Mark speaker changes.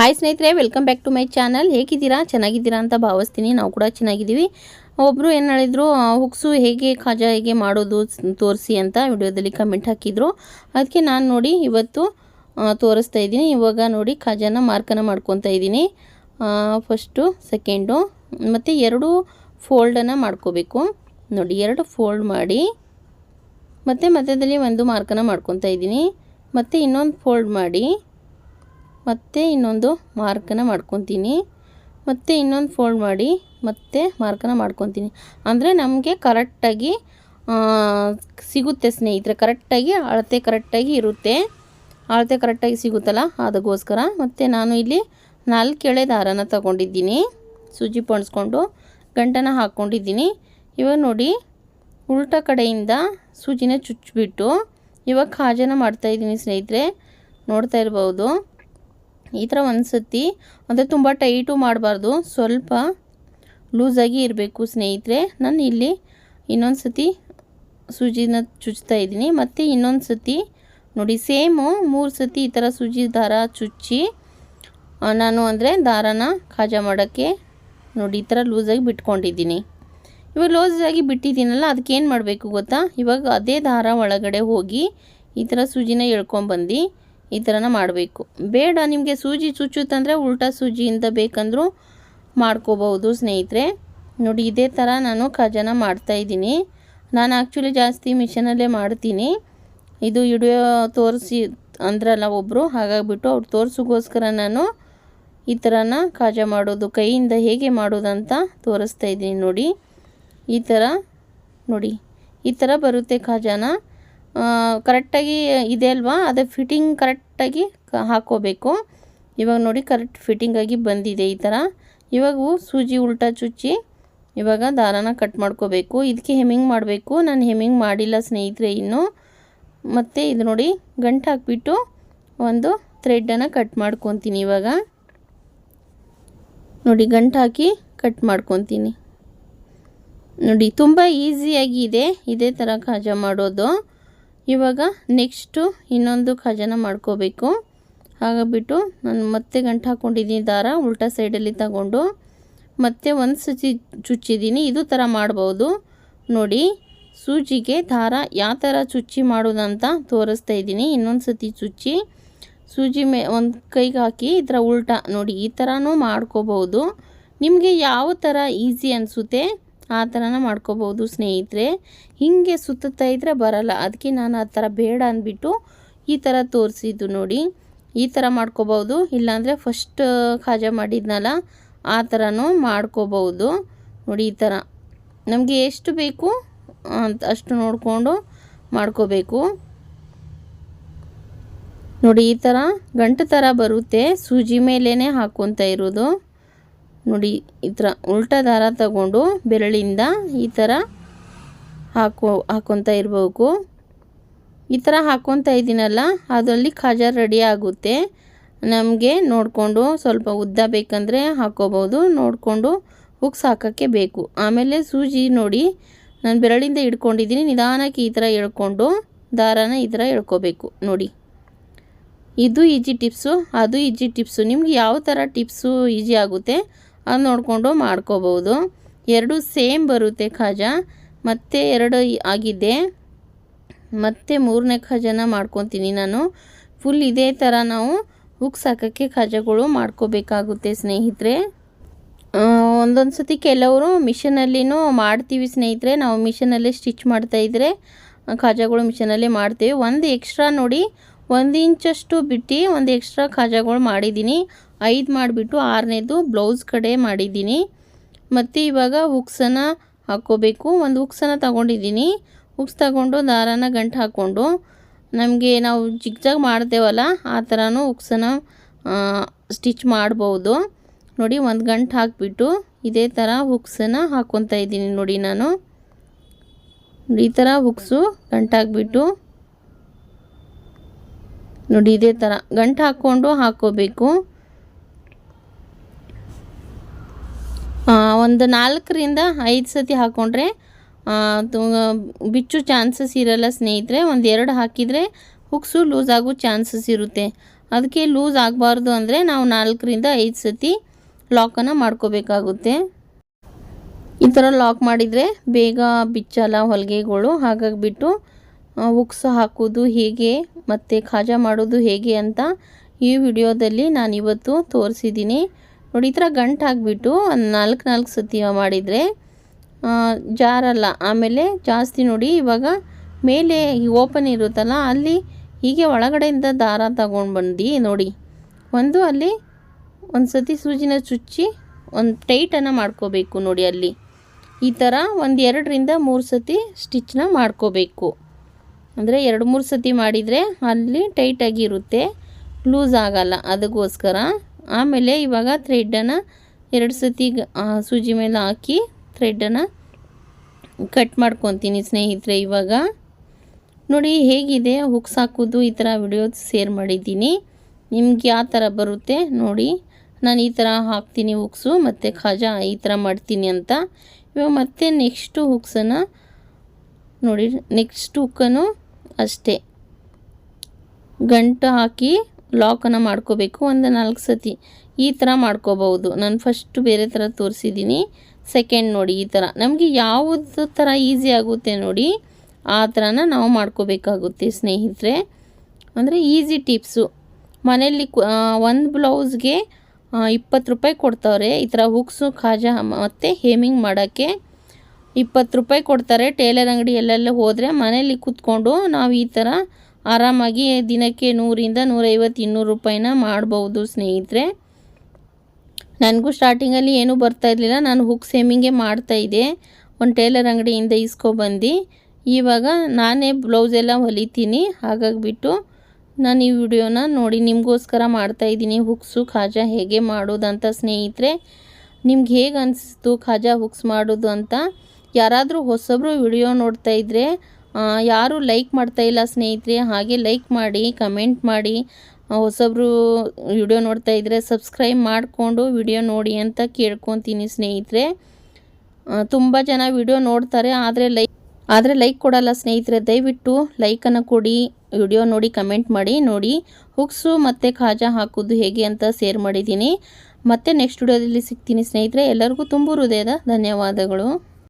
Speaker 1: Hi ಸ್ನೇಹಿತರೆ welcome back to my channel ಹೇಗಿದ್ದೀರಾ? ಚೆನ್ನಾಗಿದ್ದೀರಾ ಅಂತ ಭಾವಿಸ್ತೀನಿ. ನಾವು ಕೂಡ ಚೆನ್ನಾಗಿದ್ದೀವಿ. ಒಬ್ಬರು ಏನು ಹೇಳಿದ್ರು ಹುಕ್ಸು ಹೇಗೆ, ಖಾಜಾ ಹೇಗೆ ಮಾಡೋದು ತೋರಿಸಿ ಅಂತ ವಿಡಿಯೋದಲ್ಲಿ ಕಮೆಂಟ್ ಹಾಕಿದರು. ಅದಕ್ಕೆ ನಾನು ನೋಡಿ ಇವತ್ತು ತೋರಿಸ್ತಾ ಇದ್ದೀನಿ. ಇವಾಗ ನೋಡಿ ಖಾಜಾನ ಮಾರ್ಕನ ಮಾಡ್ಕೊತಾ ಇದ್ದೀನಿ. ಫಸ್ಟು ಸೆಕೆಂಡು ಮತ್ತು ಎರಡು ಫೋಲ್ಡನ್ನು ಮಾಡ್ಕೋಬೇಕು. ನೋಡಿ, ಎರಡು ಫೋಲ್ಡ್ ಮಾಡಿ, ಮತ್ತು ಮಧ್ಯದಲ್ಲಿ ಒಂದು ಮಾರ್ಕನ ಮಾಡ್ಕೊತಾ ಇದ್ದೀನಿ. ಮತ್ತು ಇನ್ನೊಂದು ಫೋಲ್ಡ್ ಮಾಡಿ ಮತ್ತೆ ಇನ್ನೊಂದು ಮಾರ್ಕನ್ನು ಮಾಡ್ಕೊತೀನಿ. ಮತ್ತೆ ಇನ್ನೊಂದು ಫೋಲ್ಡ್ ಮಾಡಿ ಮತ್ತೆ ಮಾರ್ಕನ್ನು ಮಾಡ್ಕೊತೀನಿ. ಅಂದರೆ ನಮಗೆ ಕರೆಕ್ಟಾಗಿ ಸಿಗುತ್ತೆ ಸ್ನೇಹಿತರೆ, ಕರೆಕ್ಟಾಗಿ ಅಳತೆ ಕರೆಕ್ಟಾಗಿ ಇರುತ್ತೆ. ಅಳತೆ ಕರೆಕ್ಟಾಗಿ ಸಿಗುತ್ತಲ್ಲ, ಅದಕ್ಕೋಸ್ಕರ ಮತ್ತು ನಾನು ಇಲ್ಲಿ ನಾಲ್ಕು ಎಳೆ ದಾರನ ತಗೊಂಡಿದ್ದೀನಿ. ಸೂಜಿ ಪಣಿಸ್ಕೊಂಡು ಗಂಟನ ಹಾಕ್ಕೊಂಡಿದ್ದೀನಿ ಇವಾಗ ನೋಡಿ, ಉಲ್ಟ ಕಡೆಯಿಂದ ಸೂಜಿನ ಚುಚ್ಚಿಬಿಟ್ಟು ಇವಾಗ ಖಾಜನ ಮಾಡ್ತಾಯಿದ್ದೀನಿ ಸ್ನೇಹಿತರೆ. ನೋಡ್ತಾ ಇರ್ಬೋದು. ಈ ಥರ ಒಂದು ಸತಿ ಅಂದರೆ ತುಂಬ ಟೈಟು ಮಾಡಬಾರ್ದು. ಸ್ವಲ್ಪ ಲೂಸಾಗಿ ಇರಬೇಕು ಸ್ನೇಹಿತರೆ. ನಾನು ಇಲ್ಲಿ ಇನ್ನೊಂದು ಸತಿ ಸೂಜಿನ ಚುಚ್ತಾ ಇದ್ದೀನಿ. ಮತ್ತು ಇನ್ನೊಂದು ಸತಿ ನೋಡಿ, ಸೇಮು ಮೂರು ಸತಿ ಈ ಥರ ಸೂಜಿ ದಾರ ಚುಚ್ಚಿ ನಾನು ಅಂದರೆ ದಾರನ ಖಾಜಾ ಮಾಡೋಕ್ಕೆ ನೋಡಿ, ಈ ಥರ ಲೂಸಾಗಿ ಬಿಟ್ಕೊಂಡಿದ್ದೀನಿ. ಇವಾಗ ಲೂಸಾಗಿ ಬಿಟ್ಟಿದ್ದೀನಲ್ಲ, ಅದಕ್ಕೆ ಏನು ಮಾಡಬೇಕು ಗೊತ್ತಾ? ಇವಾಗ ಅದೇ ದಾರ ಒಳಗಡೆ ಹೋಗಿ ಈ ಥರ ಸೂಜಿನ ಎಳ್ಕೊಂಬಂದು ಈ ಥರನ ಮಾಡಬೇಕು. ಬೇಡ ನಿಮಗೆ ಸೂಜಿ ಚುಚ್ಚುತ್ತಂದರೆ ಉಲ್ಟಾ ಸೂಜಿಯಿಂದ ಬೇಕಂದರೂ ಮಾಡ್ಕೋಬಹುದು ಸ್ನೇಹಿತರೆ. ನೋಡಿ, ಇದೇ ಥರ ನಾನು ಖಜಾನ ಮಾಡ್ತಾಯಿದ್ದೀನಿ ನಾನು ಆ್ಯಕ್ಚುಲಿ ಜಾಸ್ತಿ ಮಿಷನಲ್ಲೇ ಮಾಡ್ತೀನಿ. ಇದು ವಿಡಿಯೋ ತೋರಿಸಿ ಅಂದ್ರಲ್ಲ ಒಬ್ಬರು ಹಾಗಾಗಿಬಿಟ್ಟು ಅವ್ರು ತೋರಿಸೋಗೋಸ್ಕರ ನಾನು ಈ ಥರನ ಕಾಜ ಮಾಡೋದು, ಕೈಯಿಂದ ಹೇಗೆ ಮಾಡೋದಂತ ತೋರಿಸ್ತಾ ಇದ್ದೀನಿ ನೋಡಿ. ಈ ಥರ ನೋಡಿ, ಈ ಥರ ಬರುತ್ತೆ ಖಾಜಾನ. ಕರೆಕ್ಟಾಗಿ ಇದೆ ಅಲ್ವಾ? ಅದೇ ಫಿಟ್ಟಿಂಗ್ ಕರೆಕ್ಟಾಗಿ ಹಾಕ್ಕೋಬೇಕು. ಇವಾಗ ನೋಡಿ ಕರೆಕ್ಟ್ ಫಿಟ್ಟಿಂಗಾಗಿ ಬಂದಿದೆ ಈ ಥರ. ಇವಾಗ ಸೂಜಿ, ಉಲ್ಟಾ ಚುಚ್ಚಿ ಇವಾಗ ದಾರಾನ ಕಟ್ ಮಾಡ್ಕೋಬೇಕು. ಇದಕ್ಕೆ ಹೆಮ್ಮಿಂಗ್ ಮಾಡಬೇಕು. ನಾನು ಹೆಮ್ಮಿಂಗ್ ಮಾಡಿಲ್ಲ ಸ್ನೇಹಿತರೆ ಇನ್ನು. ಮತ್ತು ಇದು ನೋಡಿ ಗಂಟು ಹಾಕ್ಬಿಟ್ಟು ಒಂದು ಥ್ರೆಡ್ಡನ್ನು ಕಟ್ ಮಾಡ್ಕೊತೀನಿ ಇವಾಗ. ನೋಡಿ ಗಂಟು ಹಾಕಿ ಕಟ್ ಮಾಡ್ಕೊತೀನಿ. ನೋಡಿ ತುಂಬ ಈಸಿಯಾಗಿ ಇದೆ. ಇದೇ ಥರ ಖಾಜಾ ಮಾಡೋದು. ಇವಾಗ ನೆಕ್ಸ್ಟು ಇನ್ನೊಂದು ಖಜಾನ ಮಾಡ್ಕೋಬೇಕು. ಹಾಗಾಗ್ಬಿಟ್ಟು ನಾನು ಮತ್ತೆ ಗಂಟು ಹಾಕ್ಕೊಂಡಿದ್ದೀನಿ ದಾರ, ಉಲ್ಟಾ ಸೈಡಲ್ಲಿ ತಗೊಂಡು. ಮತ್ತೆ ಒಂದು ಸತಿ ಚುಚ್ಚಿದ್ದೀನಿ. ಇದು ಥರ ಮಾಡ್ಬೋದು. ನೋಡಿ, ಸೂಜಿಗೆ ದಾರ ಯಾವ ಥರ ಚುಚ್ಚಿ ಮಾಡೋದಂತ ತೋರಿಸ್ತಾ ಇದ್ದೀನಿ. ಇನ್ನೊಂದು ಸತಿ ಚುಚ್ಚಿ, ಸೂಜಿ ಮೇ ಒಂದು ಕೈಗೆ ಹಾಕಿ ಈ ಥರ ಉಲ್ಟಾ ನೋಡಿ, ಈ ಥರನೂ ಮಾಡ್ಕೋಬೋದು. ನಿಮಗೆ ಯಾವ ಥರ ಈಸಿ ಅನಿಸುತ್ತೆ? ಆ ಥರನ ಮಾಡ್ಕೋಬೋದು ಸ್ನೇಹಿತರೆ. ಹೀಗೆ ಸುತ್ತುತ್ತಾ ಇದ್ದರೆ ಬರಲ್ಲ. ಅದಕ್ಕೆ ನಾನು ಆ ಥರ ಬೇಡ ಅಂದ್ಬಿಟ್ಟು ಈ ಥರ ತೋರಿಸಿದ್ದು ನೋಡಿ. ಈ ಥರ ಮಾಡ್ಕೋಬೋದು. ಇಲ್ಲಾಂದರೆ ಫಸ್ಟ್ ಖಾಜಾ ಮಾಡಿದ್ನಲ್ಲ, ಆ ಥರನೂ ಮಾಡ್ಕೋಬೋದು. ನೋಡಿ ಈ ಥರ ನಮಗೆ ಎಷ್ಟು ಬೇಕು ಅಂತ ಅಷ್ಟು ನೋಡಿಕೊಂಡು ಮಾಡ್ಕೋಬೇಕು. ನೋಡಿ ಈ ಥರ ಗಂಟು ಥರ ಬರುತ್ತೆ. ಸೂಜಿ ಮೇಲೇ ಹಾಕ್ಕೊತ ಇರೋದು. ನೋಡಿ, ಈ ಥರ ಉಲ್ಟಾ ದಾರ ತಗೊಂಡು ಬೆರಳಿಂದ ಈ ಥರ ಹಾಕೋ ಹಾಕೊತ ಇರಬೇಕು. ಈ ಥರ ಹಾಕೊತ ಇದ್ದೀನಲ್ಲ, ಅದರಲ್ಲಿ ಖಾಜಾ ರೆಡಿ ಆಗುತ್ತೆ. ನಮಗೆ ನೋಡಿಕೊಂಡು ಸ್ವಲ್ಪ ಉದ್ದ ಬೇಕಂದರೆ ಹಾಕೋಬೋದು, ನೋಡಿಕೊಂಡು ಹುಕ್ಸ್ ಹಾಕೋಕ್ಕೆ ಬೇಕು. ಆಮೇಲೆ ಸೂಜಿ ನೋಡಿ, ನಾನು ಬೆರಳಿಂದ ಹಿಡ್ಕೊಂಡಿದ್ದೀನಿ, ನಿಧಾನಕ್ಕೆ ಈ ಥರ ಎಳ್ಕೊಂಡು ದಾರಾನ ಈ ಥರ ಎಳ್ಕೋಬೇಕು. ನೋಡಿ, ಇದು ಈಜಿ ಟಿಪ್ಸು, ಅದು ಈಜಿ ಟಿಪ್ಸು. ನಿಮ್ಗೆ ಯಾವ ಥರ ಟಿಪ್ಸು ಈಜಿ ಆಗುತ್ತೆ ಅದು ನೋಡಿಕೊಂಡು ಮಾಡ್ಕೋಬೋದು ಎರಡು ಸೇಮ್ ಬರುತ್ತೆ ಖಾಜಾ. ಮತ್ತೆ ಎರಡು ಆಗಿದೆ. ಮತ್ತೆ ಮೂರನೇ ಖಾಜಾನ ಮಾಡ್ಕೊತೀನಿ ನಾನು. ಫುಲ್ ಇದೇ ಥರ ನಾವು ಹುಕ್ಸ್ ಹಾಕೋಕ್ಕೆ ಖಾಜಗಳು ಮಾಡ್ಕೋಬೇಕಾಗುತ್ತೆ ಸ್ನೇಹಿತರೆ. ಒಂದೊಂದು ಸತಿ ಕೆಲವರು ಮಿಷನಲ್ಲಿನೂ ಮಾಡ್ತೀವಿ ಸ್ನೇಹಿತರೆ. ನಾವು ಮಿಷನಲ್ಲೇ ಸ್ಟಿಚ್ ಮಾಡ್ತಾಯಿದ್ರೆ ಖಾಜಗಳು ಮಿಷನಲ್ಲೇ ಮಾಡ್ತೀವಿ. ಒಂದು ಎಕ್ಸ್ಟ್ರಾ ನೋಡಿ ಒಂದು ಇಂಚಷ್ಟು ಬಿಟ್ಟು ಒಂದು ಎಕ್ಸ್ಟ್ರಾ ಖಾಜಾಗಳು ಮಾಡಿದ್ದೀನಿ. ಐದು ಮಾಡಿಬಿಟ್ಟು ಆರನೇದು ಬ್ಲೌಸ್ ಕಡೆ ಮಾಡಿದ್ದೀನಿ. ಮತ್ತು ಇವಾಗ ಹುಕ್ಸನ್ನು ಹಾಕ್ಕೋಬೇಕು. ಒಂದು ಹುಕ್ಸನ್ನು ತಗೊಂಡಿದ್ದೀನಿ. ಹುಕ್ಸ್ ತಗೊಂಡು ದಾರಾನ ಗಂಟು ಹಾಕ್ಕೊಂಡು ನಮಗೆ ನಾವು ಜಿಗ್ಜಾಗ್ ಮಾಡ್ತೇವಲ್ಲ, ಆ ಥರನೂ ಹುಕ್ಸನ್ನು ಸ್ಟಿಚ್ ಮಾಡ್ಬೋದು. ನೋಡಿ, ಒಂದು ಗಂಟು ಹಾಕಿಬಿಟ್ಟು ಇದೇ ಥರ ಹುಕ್ಸನ್ನು ಹಾಕ್ಕೊತಾ ಇದ್ದೀನಿ ನೋಡಿ ನಾನು. ಈ ಥರ ಗಂಟು ಹಾಕ್ಬಿಟ್ಟು ನೋಡಿ, ಇದೇ ಥರ ಗಂಟು ಹಾಕ್ಕೊಂಡು ಹಾಕ್ಕೋಬೇಕು ಒಂದು ನಾಲ್ಕರಿಂದ ಐದು ಸತಿ ಹಾಕ್ಕೊಂಡ್ರೆ ಬಿಚ್ಚು ಚಾನ್ಸಸ್ ಇರಲ್ಲ ಸ್ನೇಹಿತರೆ. ಒಂದು ಎರಡು ಹಾಕಿದರೆ ಹುಕ್ಸು ಲೂಸ್ ಆಗೋ ಚಾನ್ಸಸ್ ಇರುತ್ತೆ. ಅದಕ್ಕೆ ಲೂಸ್ ಆಗಬಾರ್ದು ಅಂದರೆ ನಾವು ನಾಲ್ಕರಿಂದ ಐದು ಸತಿ ಲಾಕನ್ನು ಮಾಡ್ಕೋಬೇಕಾಗುತ್ತೆ. ಈ ಥರ ಲಾಕ್ ಮಾಡಿದರೆ ಬೇಗ ಬಿಚ್ಚಲ್ಲ ಹೊಲಿಗೆಗಳು. ಹಾಗಾಗಿಬಿಟ್ಟು ಹುಕ್ಸ್ ಹಾಕೋದು ಹೇಗೆ? ಮತ್ತು ಖಾಜಾ ಮಾಡೋದು ಹೇಗೆ ಅಂತ ಈ ವಿಡಿಯೋದಲ್ಲಿ ನಾನು ಇವತ್ತು ತೋರಿಸಿದ್ದೀನಿ. ನೋಡಿ, ಈ ಥರ ಗಂಟು ಹಾಕ್ಬಿಟ್ಟು ಒಂದು ನಾಲ್ಕು ನಾಲ್ಕು ಸತಿ ಮಾಡಿದರೆ ಜಾರಲ್ಲ. ಆಮೇಲೆ ಜಾಸ್ತಿ ನೋಡಿ, ಇವಾಗ ಮೇಲೆ ಓಪನ್ ಇರುತ್ತಲ್ಲ, ಅಲ್ಲಿ ಹೀಗೆ ಒಳಗಡೆಯಿಂದ ದಾರ ತಗೊಂಡು ಬಂದು ನೋಡಿ. ಒಂದು ಅಲ್ಲಿ ಒಂದು ಸತಿ ಸೂಜಿನ ಚುಚ್ಚಿ ಒಂದು ಟೈಟನ್ನು ಮಾಡ್ಕೋಬೇಕು ನೋಡಿ ಅಲ್ಲಿ. ಈ ಥರ ಒಂದು ಎರಡರಿಂದ ಮೂರು ಸತಿ ಸ್ಟಿಚ್ನ ಮಾಡ್ಕೋಬೇಕು. ಅಂದರೆ ಎರಡು ಮೂರು ಸತಿ ಮಾಡಿದರೆ ಅಲ್ಲಿ ಟೈಟಾಗಿರುತ್ತೆ ಲೂಸ್ ಆಗಲ್ಲ ಅದಕ್ಕೋಸ್ಕರ. ಆಮೇಲೆ ಇವಾಗ ಥ್ರೆಡ್ಡನ್ನು ಎರಡು ಸತಿ ಸೂಜಿ ಮೇಲೆ ಹಾಕಿ ಥ್ರೆಡ್ಡನ್ನು ಕಟ್ ಮಾಡ್ಕೊತೀನಿ ಸ್ನೇಹಿತರೆ ಇವಾಗ. ನೋಡಿ ಹೇಗಿದೆ ಹುಕ್ಸ್ ಹಾಕೋದು ಈ ಥರ ವಿಡಿಯೋ ಸೇರ್ ಮಾಡಿದ್ದೀನಿ. ನಿಮ್ಗೆ ಯಾವ ಥರ ಬರುತ್ತೆ ನೋಡಿ. ನಾನು ಈ ಥರ ಹಾಕ್ತೀನಿ ಹುಕ್ಸು ಮತ್ತು ಖಾಜಾ ಈ ಥರ ಮಾಡ್ತೀನಿ ಅಂತ. ಇವಾಗ ಮತ್ತೆ ನೆಕ್ಸ್ಟು ಹುಕ್ಸನ್ನು ನೋಡಿ ನೆಕ್ಸ್ಟ್ ಹುಕ್ಕನ್ನು ಅಷ್ಟೇ. ಗಂಟು ಹಾಕಿ ಲಾಕನ್ನು ಮಾಡ್ಕೋಬೇಕು, ಒಂದು ನಾಲ್ಕು ಸತಿ. ಈ ಥರ ಮಾಡ್ಕೋಬಹುದು. ನಾನು ಫಸ್ಟ್ ಬೇರೆ ಥರ ತೋರಿಸಿದ್ದೀನಿ ಸೆಕೆಂಡ್ ನೋಡಿ ಈ ಥರ ನಮಗೆ ಯಾವುದು ಥರ ಈಸಿ ಆಗುತ್ತೆ ನೋಡಿ, ಆ ಥರನ ನಾವು ಮಾಡ್ಕೋಬೇಕಾಗುತ್ತೆ ಸ್ನೇಹಿತರೆ. ಅಂದರೆ ಈಸಿ ಟಿಪ್ಸು ಮನೆಯಲ್ಲಿ ಒಂದು ಬ್ಲೌಸ್ಗೆ ಇಪ್ಪತ್ತು ರೂಪಾಯಿ ಕೊಡ್ತವ್ರೆ. ಈ ಥರ ಹುಕ್ಸು ಖಾಜಾ ಮತ್ತು ಹೇಮಿಂಗ್ ಮಾಡೋಕ್ಕೆ. ಇಪ್ಪತ್ತು ರೂಪಾಯಿ ಕೊಡ್ತಾರೆ. ಟೇಲರ್ ಅಂಗಡಿ ಎಲ್ಲೆಲ್ಲ ಹೋದರೆ ಮನೇಲಿ ಕೂತ್ಕೊಂಡು ನಾವು ಈ ಥರ ಆರಾಮಾಗಿ ದಿನಕ್ಕೆ ನೂರಿಂದ ನೂರೈವತ್ತು, ಇನ್ನೂರು ರೂಪಾಯಿನ ಮಾಡ್ಬೋದು ಸ್ನೇಹಿತರೆ. ನನಗೂ ಸ್ಟಾರ್ಟಿಂಗಲ್ಲಿ ಏನೂ ಬರ್ತಾ ಇರಲಿಲ್ಲ. ನಾನು ಹುಕ್ ಸೇಮಿಂಗೇ ಮಾಡ್ತಾಯಿದ್ದೆ ಒಂದು ಟೇಲರ್ ಅಂಗಡಿಯಿಂದ ಇಸ್ಕೊಬಂದು ಇವಾಗ ನಾನೇ ಬ್ಲೌಸ್ ಎಲ್ಲ ಹೊಲಿತೀನಿ. ಹಾಗಾಗಿಬಿಟ್ಟು ನಾನು ಈ ವಿಡಿಯೋನ ನೋಡಿ ನಿಮಗೋಸ್ಕರ ಮಾಡ್ತಾ ಇದ್ದೀನಿ. ಹುಕ್ಸು ಖಾಜಾ ಹೇಗೆ ಮಾಡೋದಂತ ಸ್ನೇಹಿತರೆ. ನಿಮ್ಗೆ ಹೇಗೆ ಅನಿಸ್ತು ಖಾಜಾ ಹುಕ್ಸ್ ಮಾಡೋದು ಅಂತ ಯಾರಾದರೂ ಹೊಸಬ್ರು ವಿಡಿಯೋ ನೋಡ್ತಾ ಇದ್ದರೆ ಯಾರು ಲೈಕ್ ಮಾಡ್ತಾ ಇಲ್ಲ ಸ್ನೇಹಿತರೆ, ಹಾಗೆ ಲೈಕ್ ಮಾಡಿ, ಕಮೆಂಟ್ ಮಾಡಿ ಹೊಸಬ್ರು ವಿಡಿಯೋ ನೋಡ್ತಾ ಇದ್ದರೆ ಸಬ್ಸ್ಕ್ರೈಬ್ ಮಾಡಿಕೊಂಡು ವಿಡಿಯೋ ನೋಡಿ ಅಂತ ಕೇಳ್ಕೊತೀನಿ ಸ್ನೇಹಿತರೆ. ತುಂಬ ಜನ ವಿಡಿಯೋ ನೋಡ್ತಾರೆ, ಆದರೆ ಲೈಕ್ ಆದರೆ ಲೈಕ್ ಕೊಡಲ್ಲ ಸ್ನೇಹಿತರೆ. ದಯವಿಟ್ಟು ಲೈಕನ್ನು ಕೊಡಿ, ವಿಡಿಯೋ ನೋಡಿ, ಕಮೆಂಟ್ ಮಾಡಿ, ನೋಡಿ ಹುಕ್ಸು ಮತ್ತು ಖಾಜಾ ಹಾಕೋದು ಹೇಗೆ ಅಂತ ಶೇರ್ ಮಾಡಿದ್ದೀನಿ. ಮತ್ತೆ ನೆಕ್ಸ್ಟ್ ವಿಡಿಯೋದಲ್ಲಿ ಸಿಗ್ತೀನಿ ಸ್ನೇಹಿತರೆ. ಎಲ್ಲರಿಗೂ ತುಂಬ ಹೃದಯದ ಧನ್ಯವಾದಗಳು.